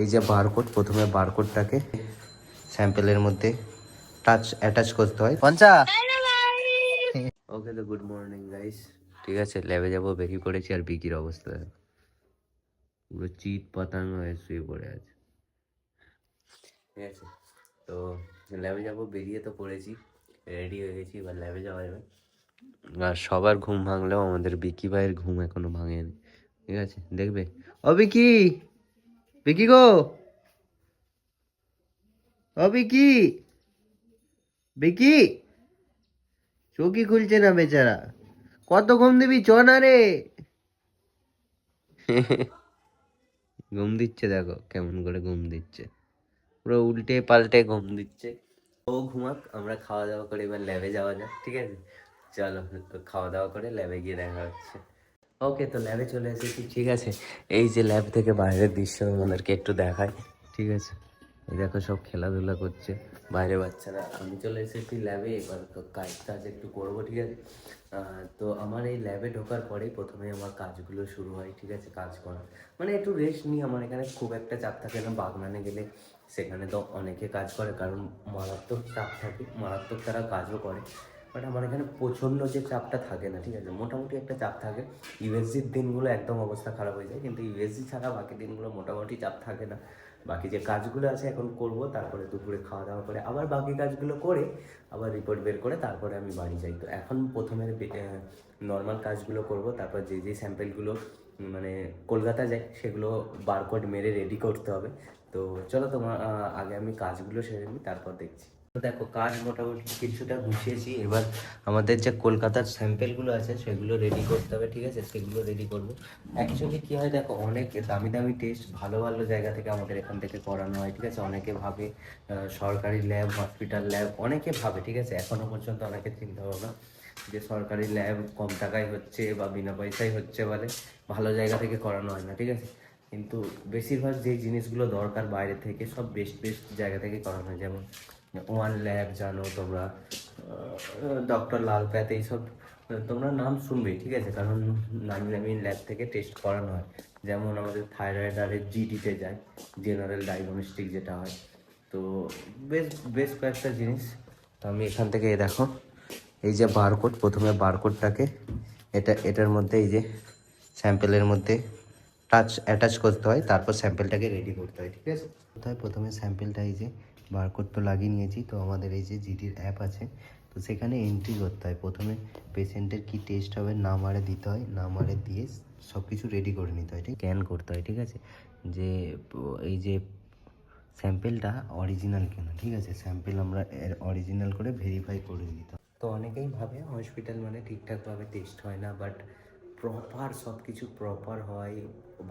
এই যে বারকোড প্রথমে বারকোডটাকে স্যাম্পেলের মধ্যে টাচ অ্যাটাচ করতে হয়। পঞ্চা! ওকে তো গুড মর্নিং গাইস ঠিক আছে ল্যাবে যাব, বেরিয়ে পড়েছি, আর বিকির অবস্থা পুরো চিট পাতানো হয়ে শুয়ে পড়ে আছে। ঠিক আছে, তো ল্যাবে যাব, বেরিয়ে তো পড়েছি রেডি হয়ে গেছি, এবার ল্যাবে যাওয়া যাবে। আর সবার ঘুম ভাঙলেও আমাদের বিকি ভাইয়ের ঘুম এখনও ভাঙেনি। ঠিক আছে, দেখবে? ও বিকি! বিকি গো? ও বিকি বিকি চোখই খুলছে না বেচারা। কত ঘুম দিবি? চ না রে। ঘুম দিচ্ছে দেখো, কেমন করে ঘুম দিচ্ছে। পুরো উল্টে পাল্টে ঘুম দিচ্ছে। ও ঘুমাক, আমরা খাওয়া দাওয়া করে এবার ল্যাবে যাওয়া যাক, ঠিক আছে? চলো, খাওয়া দাওয়া করে ল্যাবে গিয়ে দেখা হচ্ছে। ওকে তো ল্যাবে চলে এসেছি। ঠিক আছে। এই যে ল্যাব থেকে বাইরের দৃশ্য আমাদেরকে একটু দেখায় ঠিক আছে। এই দেখো সব খেলাধুলা করছে। বাইরে বাচ্চারা। আমি চলে এসেছি ল্যাবে এবার কাজ টাজ একটু করব, ঠিক আছে? তো আমার এই ল্যাবে ঢোকার পরেই প্রথমে আমার কাজগুলো শুরু হয়, ঠিক আছে? কাজ করা মানে একটু রেস্ট নিই। আমার এখানে খুব একটা চাপ থাকে না। বাগনানে গেলে সেখানে তো অনেকে কাজ করে, কারণ মারাত্মক চাপ থাকে। মারাত্মক তারা কাজও করে। বাট আমার এখানে প্রচণ্ড যে চাপটা থাকে না, ঠিক আছে? মোটামুটি একটা চাপ থাকে। ইউএসজির দিনগুলো একদম অবস্থা খারাপ হয়ে যায়। কিন্তু ইউএসজি ছাড়া বাকি দিনগুলো মোটামুটি চাপ থাকে না। বাকি যে কাজগুলো আছে এখন করব, তারপরে দুপুরে খাওয়া দাওয়া করে আবার বাকি কাজগুলো করে আবার রিপোর্ট বের করে তারপরে আমি বাড়ি যাই। তো এখন প্রথমে নর্মাল কাজগুলো করব, তারপর যে যে স্যাম্পেলগুলো মানে কলকাতা যায় সেগুলো বারকোড মেরে রেডি করতে হবে। তো চলো তোমার আগে আমি কাজগুলো সেরে নিই, তারপর দেখছি। দেখো, কাজ মোটামুটি কিছুটা গুছিয়েছি। এবার আমাদের যে কলকাতার স্যাম্পেলগুলো আছে, সেগুলো রেডি করতে হবে, ঠিক আছে? সেগুলো রেডি করব। অ্যাকচুয়ালি কী হয় দেখো, অনেক দামি দামি টেস্ট ভালো ভালো জায়গা থেকে আমাদের এখান থেকে করানো হয়, ঠিক আছে? অনেকে ভাবে সরকারি ল্যাব হসপিটাল ল্যাব অনেকে ভাবে, ঠিক আছে? এখনও পর্যন্ত অনেকে চিন্তা ভাবনা যে সরকারি ল্যাব কম টাকায় হচ্ছে বা বিনা পয়সায় হচ্ছে বলে ভালো জায়গা থেকে করানো হয় না, ঠিক আছে? কিন্তু বেশিরভাগ যে জিনিসগুলো দরকার বাইরে থেকে, সব বেস্ট বেস্ট জায়গা থেকে করানো হয়। যেমন ওয়ান ল্যাব জানো, তোমরা ডক্টর লাল প্যাথ এইসব, তোমরা নাম শুনবে, ঠিক আছে? কারণ নামি নামি ল্যাব থেকে টেস্ট করানো হয়। যেমন আমাদের থাইরয়েড আর জিডিতে যায় জেনারেল ডায়াগনস্টিক যেটা হয়। তো বেশ বেশ কয়েকটা জিনিস, তো আমি এখান থেকে দেখো, এই যে বারকোড প্রথমে বারকোডটাকে এটা, এটার মধ্যে এই যে স্যাম্পেলের মধ্যে টাচ অ্যাটাচ করতে হয়, তারপর স্যাম্পেলটাকে রেডি করতে হয়, ঠিক আছে? কোথায় প্রথমে স্যাম্পেলটা এই যে বারকোড তো লাগিয়ে নিয়েছি, তো আমাদের এই যে জিডির অ্যাপ আছে, তো সেখানে এন্ট্রি করতে হয়। প্রথমে পেশেন্টের কি টেস্ট হবে নাম আরে দিতে হয় নাম আরে দিয়ে সব কিছু রেডি করে নিতে হয়, ঠিক? স্ক্যান করতে হয়, ঠিক আছে? যে, এই যে স্যাম্পেলটা অরিজিনাল কিনা, ঠিক আছে? স্যাম্পেল আমরা অরিজিনাল করে ভেরিফাই করে দিতে। তো অনেকেই ভাবে হসপিটাল মানে ঠিকঠাকভাবে টেস্ট হয় না বাট প্রপার সব কিছু প্রপার হয়,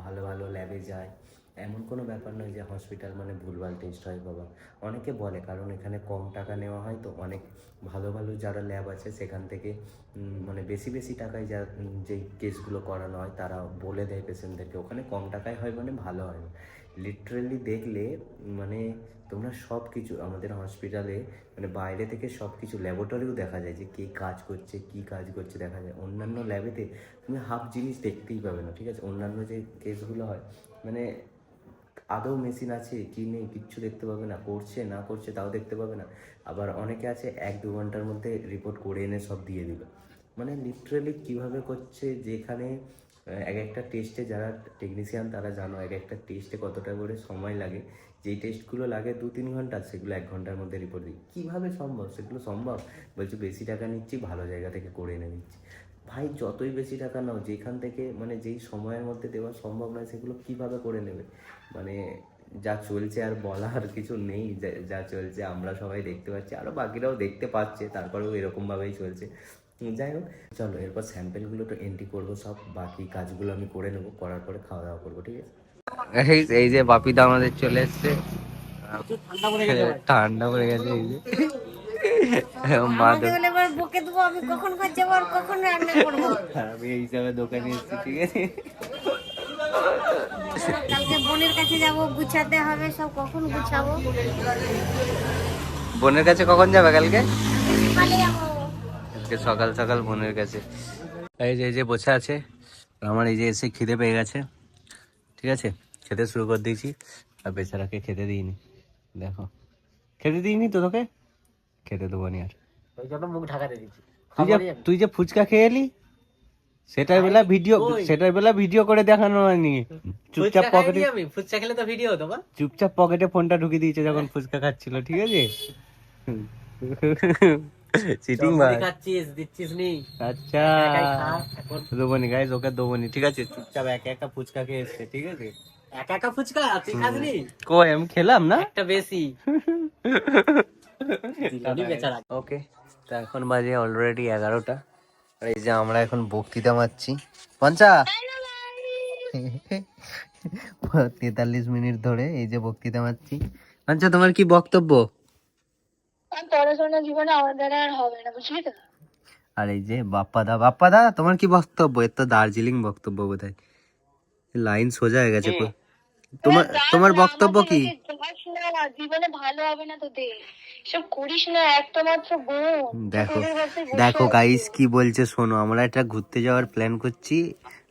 ভালো ভালো ল্যাবে যায়। এমন কোনো ব্যাপার নয় যে হসপিটাল মানে ভুলভাল টেস্ট হয়, বাবা। অনেকে বলে, কারণ এখানে কম টাকা নেওয়া হয় তো অনেক ভালো ভালো যারা ল্যাব আছে সেখান থেকে মানে বেশি বেশি টাকায় যা যেই কেসগুলো করানো হয় তারা বলে দেয় পেশেন্টদেরকে ওখানে কম টাকায় হয় মানে ভালো হয় লিটারেলি দেখলে মানে তোমরা সব কিছু আমাদের হসপিটালে মানে বাইরে থেকে সব কিছু ল্যাবরেটরিও দেখা যায় যে কে কাজ করছে, কি কাজ করছে দেখা যায়। অন্যান্য ল্যাবেতে তুমি হাফ জিনিস দেখতেই পাবে না, ঠিক আছে? অন্যান্য যে কেসগুলো হয় মানে আদৌ মেশিন আছে, কি নেই, কিচ্ছু দেখতে পাবে না, করছে না করছে তাও দেখতে পাবে না। আবার অনেকে আছে, এক দু ঘণ্টার মধ্যে রিপোর্ট করে এনে সব দিয়ে দিল মানে লিটারেলি কীভাবে করছে, যেখানে এক একটা টেস্টে যারা টেকনিশিয়ান তারা জানো, এক একটা টেস্টে কতটা করে সময় লাগে। যেই টেস্টগুলো লাগে দু তিন ঘণ্টা, সেগুলো এক ঘণ্টার মধ্যে রিপোর্ট দিই। কীভাবে সম্ভব? সেগুলো সম্ভব? বলছে বেশি টাকা নিচ্ছি, ভালো জায়গা থেকে করে এনে দিচ্ছি। ভাই যতই বেশি টাকা নাও যেখান থেকে মানে যেই সময়ের মধ্যে দেওয়া সম্ভব নয় সেগুলো কীভাবে করে নেবে? মানে যা চলছে আর বলার কিছু নেই যা- চলছে আমরা সবাই দেখতে পাচ্ছি আরও বাকিরাও দেখতে পাচ্ছে তারপরেও এরকমভাবেই চলছে। যাই হোক চলো এরপর স্যাম্পেলগুলো তো এন্ট্রি করব সব বাকি কাজগুলো আমি করে নেব করার পরে খাওয়া দাওয়া করব ঠিক আছে? এই এই যে বাপিদা আমাদের চলে এসছে। ঠান্ডা পড়ে গেছে এই যে। মা আমাকে বলে এবার বকে দেবো আমি কখন ঘর যাব আর কখন রান্না করব? আমি এই হিসাবে দোকানে এসেছি ঠিক আছে? কালকে বোনের কাছে যাব গুছাতে হবে সব কখন গুছাবো? বোনের কাছে কখন যাবে কালকে? আজকে সকাল সকাল বোনের কাছে। এই যে এই যে বসে আছে আমার এই যে এসে খিদে পেয়ে গেছে ঠিক আছে? খেতে শুরু করে দিয়েছি আর বেচারাকে খেতে দিইনি দেখো। খেতে দিইনি তো তোকে? খেতে দেবো নি আর। ওই জন্য মুখ ঢাকাতে দিচ্ছি। তুই যে তুই যে ফুচকা খেয়ে এলি? সেটার বেলা ভিডিও? সেটার বেলা ভিডিও করে দেখানো হয়নি। চুপচাপ পকেটে আমি। ফুচকা খেলে তো ভিডিও হতো চুপচাপ পকেটে ফোনটা ঢুকিয়ে দিয়েছে যখন ফুচকা খাচ্ছিল ঠিক আছে? চিটিং খাচ্ছিস দিচ্ছিস নি। আচ্ছা। দেবনি ওকে দেবনি ঠিক আছে? চুপচাপ একা একা ফুচকা খেয়ে এসছে ঠিক আছে? একা একা ফুচকা? তুই খাসনি? কই আমি খেলাম না? একটা বেশি। ওকে তো এখন বাজে অলরেডি এগারোটা। আর এই যে আমরা এখন বক্তৃতা মারছি। পঞ্চা! তেতাল্লিশ মিনিট ধরে এই যে বক্তৃতা মারছি। পঞ্চা তোমার কি বক্তব্য? পড়াশোনা জীবনে আমার আর হবে না বুঝলি তো? আর এই যে বাপ্পাদা বাপ্পাদা তোমার কি বক্তব্য? এর তো দার্জিলিং বক্তব্য বোধ হয় লাইন সোজা হয়ে গেছে। তোমার তোমার বক্তব্য কি? জীবনে ভালো হবে না তোদের সব করিস না একটা মাত্র বোন দেখো দেখো গাইস কি বলছে শোনো আমরা একটা ঘুরতে যাওয়ার প্ল্যান করছি।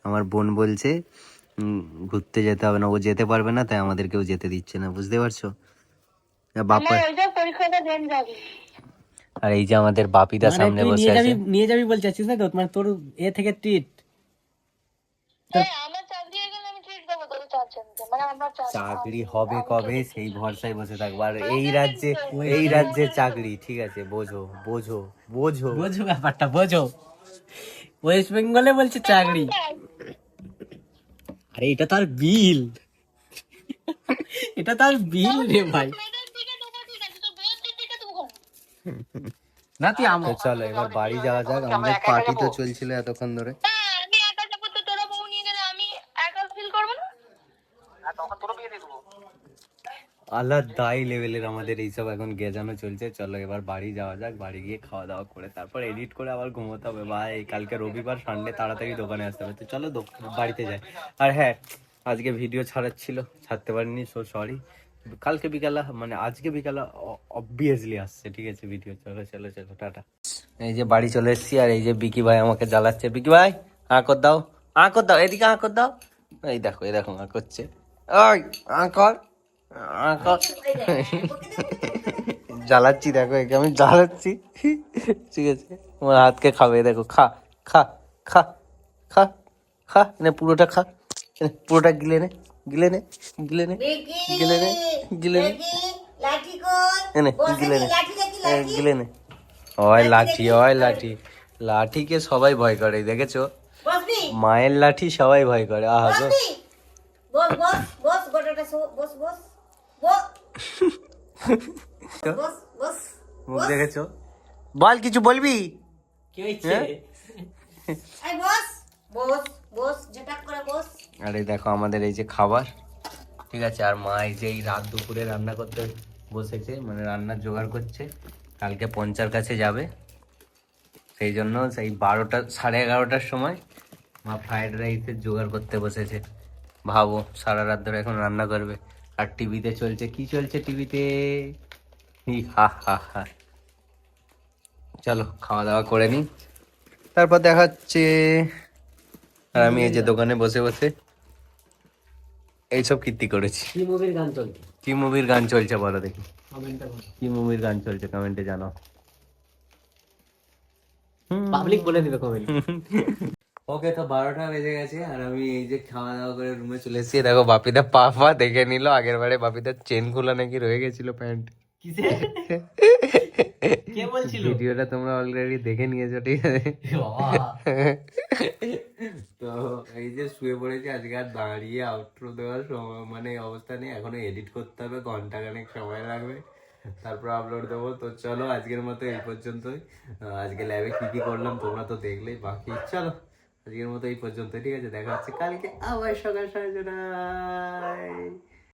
আমার বোন বলছে উম, ঘুরতে যেতে হবে না ও যেতে পারবে না তাই আমাদেরকেও যেতে দিচ্ছে না বুঝতে পারছ? যাবে। আর এই যে আমাদের বাপিদা মানে সামনে বসে নিয়ে যাবি আছে। নিয়ে যাবি বলছিস না তো? মানে তোর এ থেকে ট্রিট হ্যাঁ আমার চাকরি হয়ে গেলে আমি ট্রিট দেবো তোদের চারজনকে মানে আমার চার- চাকরি হবে কবে? সেই ভরসায় বসে থাকব। আর এই রাজ্যে এই রাজ্যে চাকরি। ঠিক আছে বোঝো বোঝো বোঝো। বোঝো ব্যাপারটা বোঝো। ওয়েস্ট বেঙ্গলে বলছে চাকরি। আরে এটা তার বিল। এটা তার বিল রে ভাই। না তুই আমার চলো এবার বাড়ি যাওয়া যাক। আমাদের পার্টি তো চলছিল এতক্ষণ ধরে হ্যাঁ আমি একা যাব তো তোরা বউ নিয়ে গেলে আমি একা ফিল করব না আলাদাই লেভেলের আমাদের এইসব এখন গেজানো চলছে। চলো এবার বাড়ি যাওয়া যাক, বাড়ি গিয়ে খাওয়া দাওয়া করে তারপর এডিট করে আবার ঘুমোতে হবে। ভাই, কালকে রবিবার সানডে তাড়াতাড়ি দোকানে আসতে হবে। তো চলো বাড়িতে যাই। আর হ্যাঁ আজকে ভিডিও ছাড়ার ছিল, ছাড়তে পারিনি সো সরি কালকে বিকালে মানে আজকে বিকালে অবভিয়াসলি আসছে, ঠিক আছে ভিডিও চলো চলো চলো, টাটা। এই যে বাড়ি চলে এসেছি, আর এই যে বিকি ভাই আমাকে জ্বালাচ্ছে। বিকি ভাই আঁকর দাও আঁকর দাও, এদিকে আঁকর দাও। এই দেখো এই দেখো আঁক করছে। ওই আঁকর জ্বালাচ্ছি, দেখো একে, আমি জ্বালাচ্ছি। ঠিক আছে, আমার হাতকে খাবে, দেখো, খা খা খা খা খা, নে, পুরোটা খা পুরোটা গিলে নে গিলে নে গিলে নে গিলে নে গিলে নে গিলে নে গিলে নে। লাঠি লাঠি, লাঠিকে সবাই ভয় করে, দেখেছ? মায়ের লাঠি সবাই ভয় করে, আহা গো। বস বস বস বস বস। মুখ দেখেছ? বল কিছু বলবি? কি হয়েছে? হ্যাঁ? এই বস বস বস ঝটাক করে বস। আর দেখো আমাদের এই যে খাবার ঠিক আছে? আর মা এই যে এই রাত দুপুরে রান্না করতে বসেছে মানে রান্নার জোগাড় করছে। কালকে পঞ্চার কাছে যাবে। সেই জন্য সেই বারোটা সাড়ে এগারোটার সময় মা ফ্রাইড রাইসের জোগাড় করতে বসেছে। ভাবো সারা রাত ধরে এখন রান্না করবে। আর টিভিতে চলছে কি চলছে টিভিতে? হা হা হা চলো খাওয়া দাওয়া করে নিই তারপর দেখা হচ্ছে আর আমি এই যে দোকানে বসে বসে এইসব কীর্তি করেছি। কি মুভির গান চলছে? কি মুভির গান চলছে বলো দেখি। কি মুভির গান চলছে কমেন্টে জানাও। পাবলিক বলে দিবে কমেন্ট। ওকে তো বারোটা বেজে গেছে আর আমি এই যে খাওয়া দাওয়া করে রুমে চলে এসেছি। দেখো বাপিদা পা পা দেখে নিল আগের বারে বাপিদার চেন খোলা নাকি রয়ে গেছিল প্যান্ট কে বলছিল? ভিডিওটা তোমরা অলরেডি দেখে নিয়েছো ঠিক আছে? তো এই যে শুয়ে পড়েছি আজকে আর দাঁড়িয়ে আউটরো দেওয়ার সময় মানে অবস্থা নেই এখনও এডিট করতে হবে ঘণ্টা খানেক সময় লাগবে। তারপর আপলোড দেবো। তো চলো আজকের মতো এই পর্যন্তই। আজকে ল্যাবে কি কি করলাম তোমরা তো দেখলেই বাকি। চলো। আজকের মতো এই পর্যন্ত ঠিক আছে দেখা হচ্ছে কালকে আবার সকাল সাড়ে ছটায়।